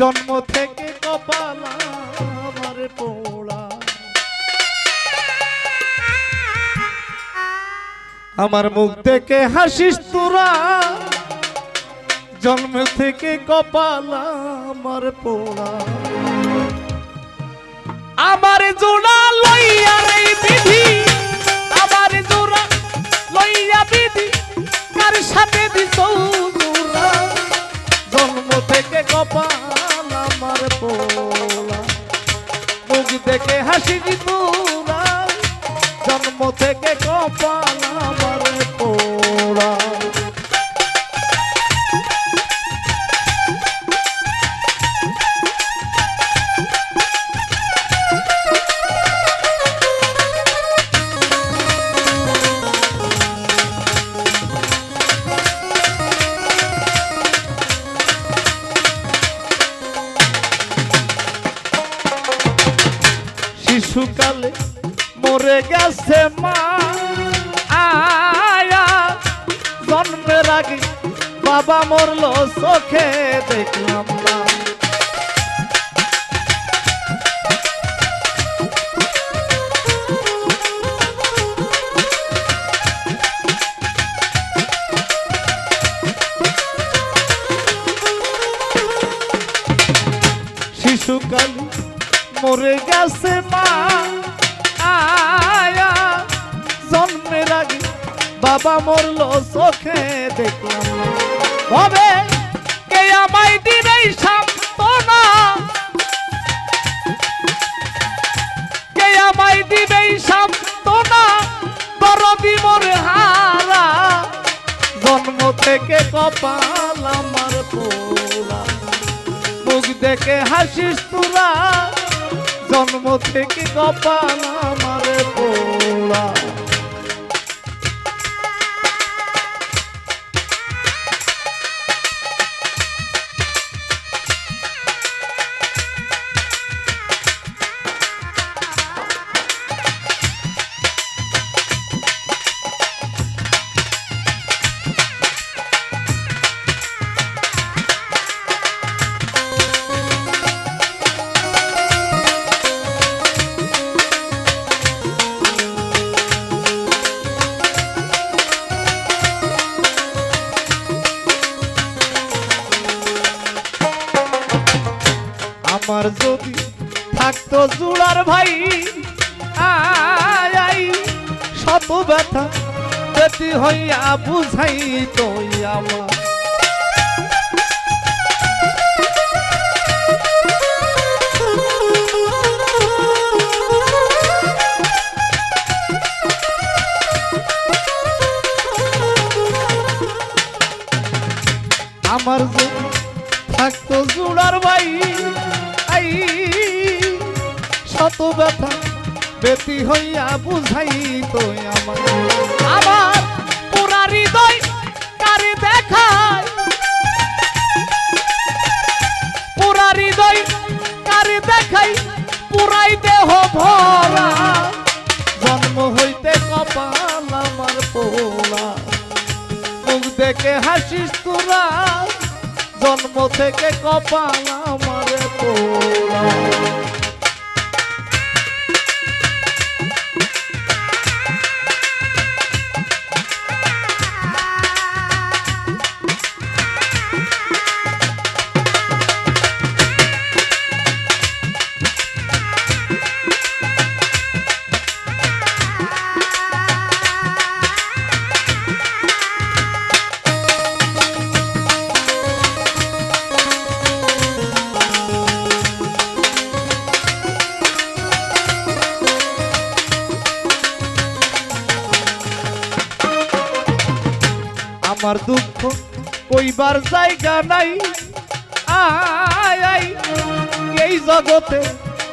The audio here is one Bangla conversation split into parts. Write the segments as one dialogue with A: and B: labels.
A: জন্ম থেকে কপাল আমার পোড়া। আমার মুখ থেকে হাসিস তোরা। জন্ম থেকে কপাল আমার পোড়া। আমার জোড়া লইয়া রে বিধি, আমার জোড়া লইয়া বিধি, কার সাথে দিছ? দেখে শিশুকালে মরে গেছে মা। আয়া। জন্মের আগে বাবা মরলো চোখে দেখলাম না। শিশুকালে মরে গেছে মা। আয়া জন্মের আগে বাবা মরল চোখে দেখলাম। তবে কে আমায় দিনে সান্ত্বনা? কে আমায় দিবে সান্ত্বনা? দরদি মরে হারা। জন্ম থেকে কপাল আমার পোলা মুখ দেখে হাসিস তোরা। জন্ম থেকে কপাল আমার জুড়ার ভাই। আই শত ব্যথা বেটি হইয়া বুঝাই আমার আমার। শত ব্যথা বেতি হইয়া বুঝাই তো আমার আমার পুরা হৃদয় কারে দেখায়? পুরা হৃদয় কারে দেখাই পুরাই দেহ ভরা। জন্ম হইতে কপাল আমার পোলা। মুখ দেখে হাসিস তোরা। জন্ম থেকে কপাল আমার পোড়া আমার দুঃখ, কইবার জায়গা নাই। আয় এই জগতে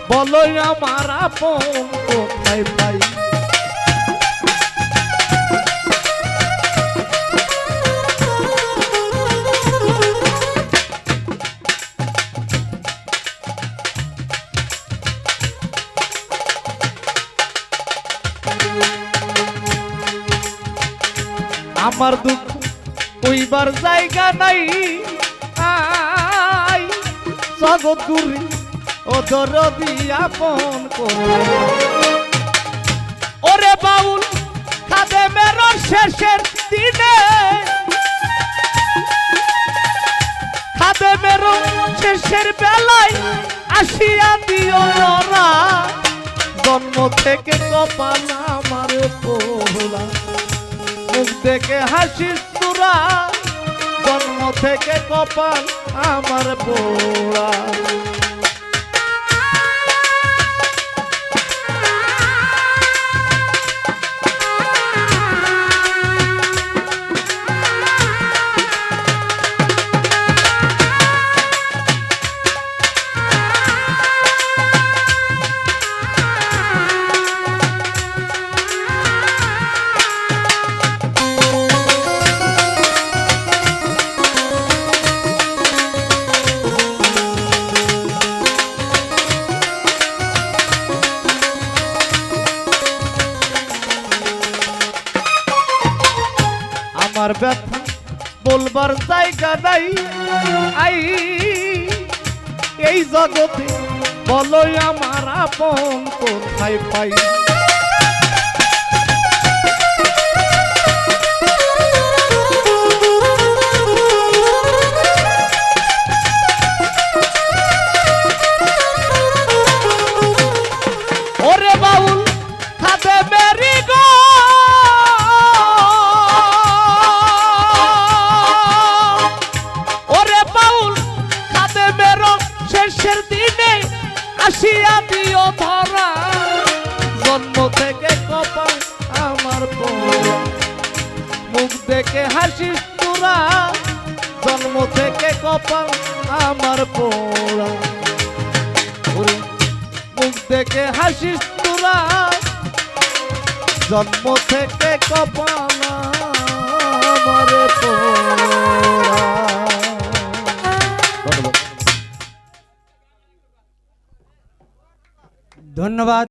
A: বলো আমার আপন কোথায় পাই। আমার দুঃখ কইবার জায়গা নাই। আই, জগৎ গুরি ও দরদি আপন ওরে বাউল, খাদে মেরো শেষের দিনে। খাদে মেরো শেষের বেলায় আসিয়া দিও ওরা জন্ম থেকে কপাল আমার পোলা মুখ দেখে হাসিস তোরা জন্ম থেকে কপাল আমার পোড়া। আমার ব্যথা বলবার জায়গা নাই। আই এই জগতে বলো আমার আপন কোথায় পাই? জন্ম থেকে কপাল আমার মুখ দেখে হাসিস তোরা জন্ম থেকে কপাল আমার পোড়া মুখ দেখে জন্ম থেকে কপাল আমারে পোড়া।
B: ধন্যবাদ